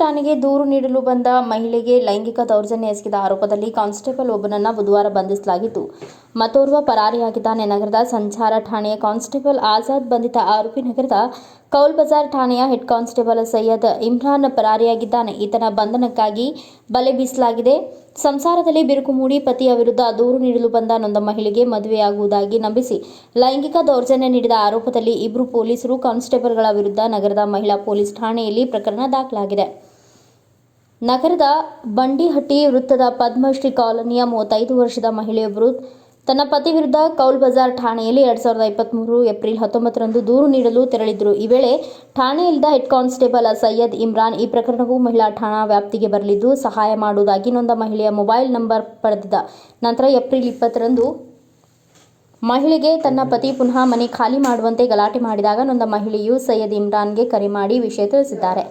ಠಾಣೆಗೆ ದೂರು ನೀಡಲು ಬಂದ ಮಹಿಳೆಗೆ ಲೈಂಗಿಕ ದೌರ್ಜನ್ಯ ಎಸಗಿದ ಆರೋಪದಲ್ಲಿ ಕಾನ್ಸ್ಟೇಬಲ್ ಒಬ್ಬನನ್ನ ಬುಧವಾರ ಬಂಧಿಸಲಾಗಿದ್ದು ಮತ್ತೋರ್ವ ಪರಾರಿಯಾಗಿದ್ದಾನೆ. ನಗರದ ಸಂಚಾರ ಠಾಣೆಯ ಕಾನ್ಸ್ಟೇಬಲ್ ಆಜಾದ್ ಬಂಧಿತ ಆರೋಪಿ ನಗರದ ಕೌಲ್ ಬಜಾರ್ ಠಾಣೆಯ ಹೆಡ್ ಕಾನ್ಸ್ಟೇಬಲ್ ಸೈಯದ್ ಇಮ್ರಾನ್ ಪರಾರಿಯಾಗಿದ್ದಾನೆ. ಈತನ ಬಂಧನಕ್ಕಾಗಿ ಬಲೆ ಬೀಸಲಾಗಿದೆ. ಸಂಸಾರದಲ್ಲಿ ಬಿರುಕು ಮೂಡಿ ಪತಿಯ ವಿರುದ್ಧ ದೂರು ನೀಡಲು ಬಂದ ನೊಂದ ಮಹಿಳೆಗೆ ಮದುವೆಯಾಗುವುದಾಗಿ ನಂಬಿಸಿ. ಲೈಂಗಿಕ ದೌರ್ಜನ್ಯ ನೀಡಿದ ಆರೋಪದಲ್ಲಿ ಇಬ್ಬರು ಪೊಲೀಸರು ಕಾನ್ಸ್ಟೇಬಲ್ಗಳ ವಿರುದ್ಧ ನಗರದ ಮಹಿಳಾ ಪೊಲೀಸ್ ಠಾಣೆಯಲ್ಲಿ ಪ್ರಕರಣ ದಾಖಲಾಗಿದೆ. ನಗರದ ಬಂಡಿಹಟ್ಟಿ ವೃತ್ತದ ಪದ್ಮಶ್ರೀ ಕಾಲೋನಿಯ ಮೂವತ್ತೈದು ವರ್ಷದ ಮಹಿಳೆಯೊಬ್ಬರು ತನ್ನ ಪತಿ ವಿರುದ್ಧ ಕೌಲ್ ಬಜಾರ್ ಠಾಣೆಯಲ್ಲಿ ಎರಡ್ ಸಾವಿರದ ಇಪ್ಪತ್ತ್ಮೂರು ಏಪ್ರಿಲ್ ಹತ್ತೊಂಬತ್ತರಂದು ದೂರು ನೀಡಲು ತೆರಳಿದ್ದರು ಈ ವೇಳೆ ಠಾಣೆಯಲ್ಲಿದ್ದ ಹೆಡ್ ಕಾನ್ಸ್ಟೇಬಲ್ ಸೈಯದ್ ಇಮ್ರಾನ್ ಈ ಪ್ರಕರಣವು ಮಹಿಳಾ ಠಾಣಾ ವ್ಯಾಪ್ತಿಗೆ ಬರಲಿದ್ದು, ಸಹಾಯ ಮಾಡುವುದಾಗಿ ನೊಂದ ಮಹಿಳೆಯ ಮೊಬೈಲ್ ನಂಬರ್ ಪಡೆದಿದ್ದ. ನಂತರ ಏಪ್ರಿಲ್ ಇಪ್ಪತ್ತರಂದು ಮಹಿಳೆಗೆ ತನ್ನ ಪತಿ ಪುನಃ ಮನೆ ಖಾಲಿ ಮಾಡುವಂತೆ ಗಲಾಟೆ ಮಾಡಿದಾಗ ನೊಂದ ಮಹಿಳೆಯು ಸೈಯದ್ ಇಮ್ರಾನ್ಗೆ ಕರೆ ಮಾಡಿ ವಿಷಯ ತಿಳಿಸಿದ್ದಾರೆ.